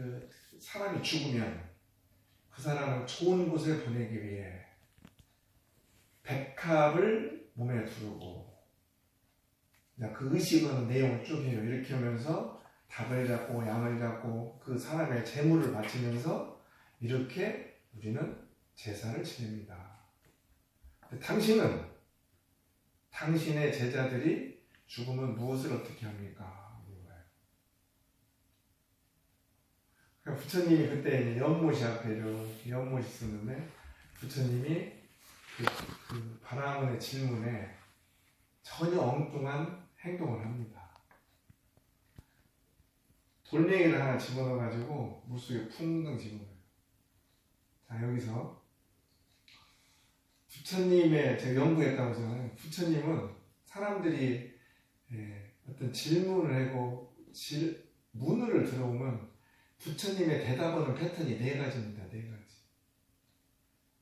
그 사람이 죽으면 그 사람을 좋은 곳에 보내기 위해 백합을 몸에 두르고 그 의식은 내용을 쭉 해요. 이렇게 하면서 닭을 잡고 양을 잡고 그 사람의 재물을 바치면서 이렇게 우리는 제사를 지냅니다. 당신은 당신의 제자들이 죽으면 무엇을 어떻게 합니까? 물어봐요. 부처님이 그때 연못이 앞에 연못이 있었는데 부처님이 그, 그 바라문의 질문에 전혀 엉뚱한 행동을 합니다. 돌멩이를 하나 집어넣어가지고 물속에 풍덩 집어넣어요. 자 여기서 부처님의 제가 연구했다고 하잖아요. 부처님은 사람들이 예, 어떤 질문을 하고 질, 문을 들어오면 부처님의 대답하는 패턴이 네 가지입니다. 네 가지.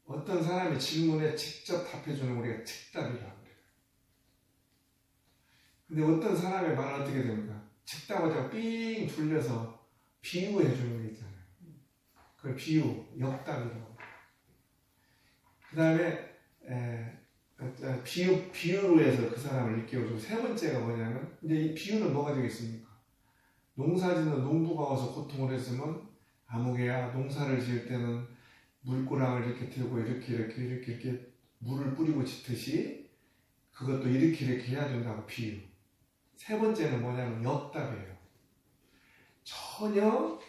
어떤 사람이 질문에 직접 답해주는 우리가 즉답이라고 그래요. 근데 어떤 사람의 말은 어떻게 됩니까? 즉답하자고 삥 둘려서 비유해 주는 게 있잖아요. 그걸 비유, 역답이라고. 그 다음에 비유, 비유로 해서 그 사람을 일깨워주고 세 번째가 뭐냐면 근데 이 비유는 뭐가 되겠습니까? 농사짓는 농부가 와서 고통을 했으면 아무개야 농사를 지을 때는 물고랑을 이렇게 들고 이렇게 이렇게 이렇게 이렇게 물을 뿌리고 짓듯이 그것도 이렇게 이렇게 해야 된다고 비유. 세 번째는 뭐냐면 역답이에요. 전혀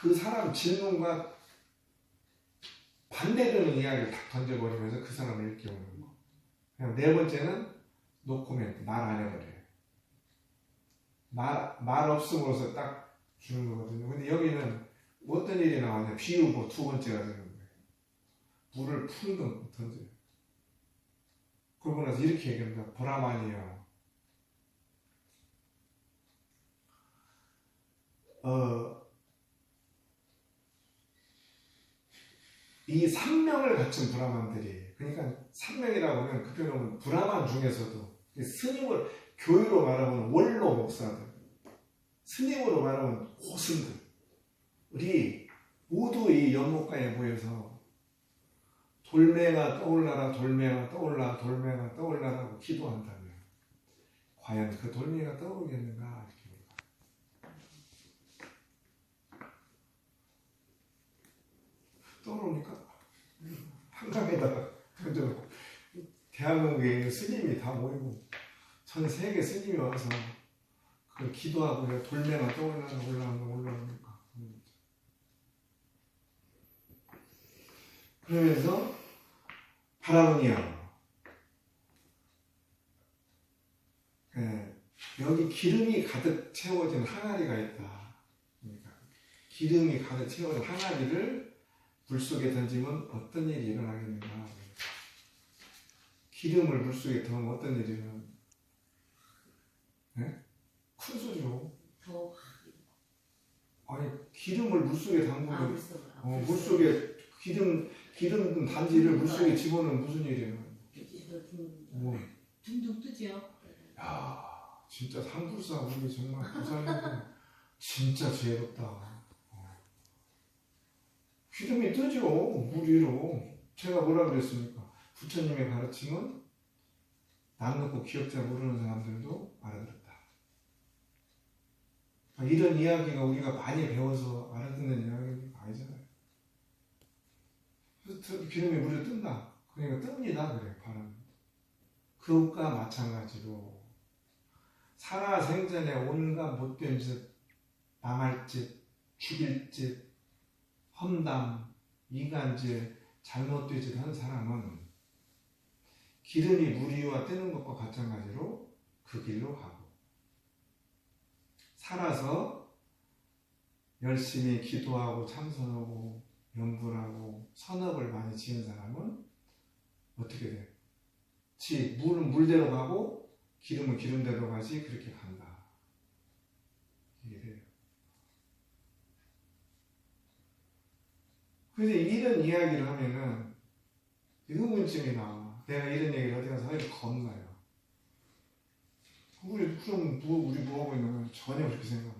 그 사람 질문과 반대되는 이야기를 딱 던져버리면서 그 사람을 일깨우는 거. 그냥 네 번째는 노코멘트, 말 안 해버려요. 말, 말 없음으로써 딱 주는 거거든요. 근데 여기는 어떤 일이 나왔냐. 비유고 두 번째가 되는 거예요. 물을 풍덩 던져요. 그러고 나서 이렇게 얘기합니다. 보라만이요. 어, 이 삼명을 갖춘 브라만들이 그러니까 삼명이라고 하면 그 표현은 브라만 중에서도 이 스님을 교유로 말하면 원로 목사들 스님으로 말하면 고승들이 모두 이 연못가에 모여서 돌멩아 떠올라라 돌멩아 떠올라 돌멩아 떠올라라고 기도한다면 과연 그 돌멩이가 떠오르겠는가 떠오르니까? 한강에다가 던져놓고. 대한민국에 스님이 다 모이고 전 세계 스님이 와서 그걸 기도하고 돌멩아 떠올라라 올라오는 올라오니까 그러면서 바라보니요 예, 여기 기름이 가득 채워진 항아리가 있다 그러니까 기름이 가득 채워진 항아리를 물 속에 던지면 어떤 일이 일어나겠는가? 기름을 물 속에 던면 어떤 일이 일어나? 네? 큰 소리로. 더 아니 기름을 물 속에 담그면 아, 물속. 아, 어, 물 속에 기름 기름 단지를 물 속에 집어넣으면 무슨 일이에요? 뭐? 둥둥 뜨죠. 야 진짜 상불사 우리 정말 부산인데 진짜 지혜롭다. 어. 기름이 뜨죠 물 위로. 제가 뭐라 그랬습니까? 부처님의 가르침은 남 놓고 기억자 모르는 사람들도 알아들었다. 아, 이런 이야기가 우리가 많이 배워서 알아듣는 이야기가 아니잖아요. 기름이 물에 뜬다. 그러니까 뜹니다. 그래 바람. 그것과 마찬가지로 살아 생전에 온갖 못된 짓, 망할 짓, 죽일 짓, 험담, 이간질, 잘못된 짓한 사람은 기름이 물 위와 뜨는 것과 마찬가지로 그 길로 가고 살아서 열심히 기도하고 참선하고 연구를 하고 선업을 많이 지은 사람은 어떻게 돼? 지 물은 물대로 가고 기름은 기름대로 가지 그렇게 간다. 이게 돼요. 그래서 이런 이야기를 하면은 의문점이 나와. 내가 이런 얘기를 가서 하기 겁나요. 우리 그럼 뭐 우리 뭐 하고 있는 거야? 전혀 그렇게 생각 안 해.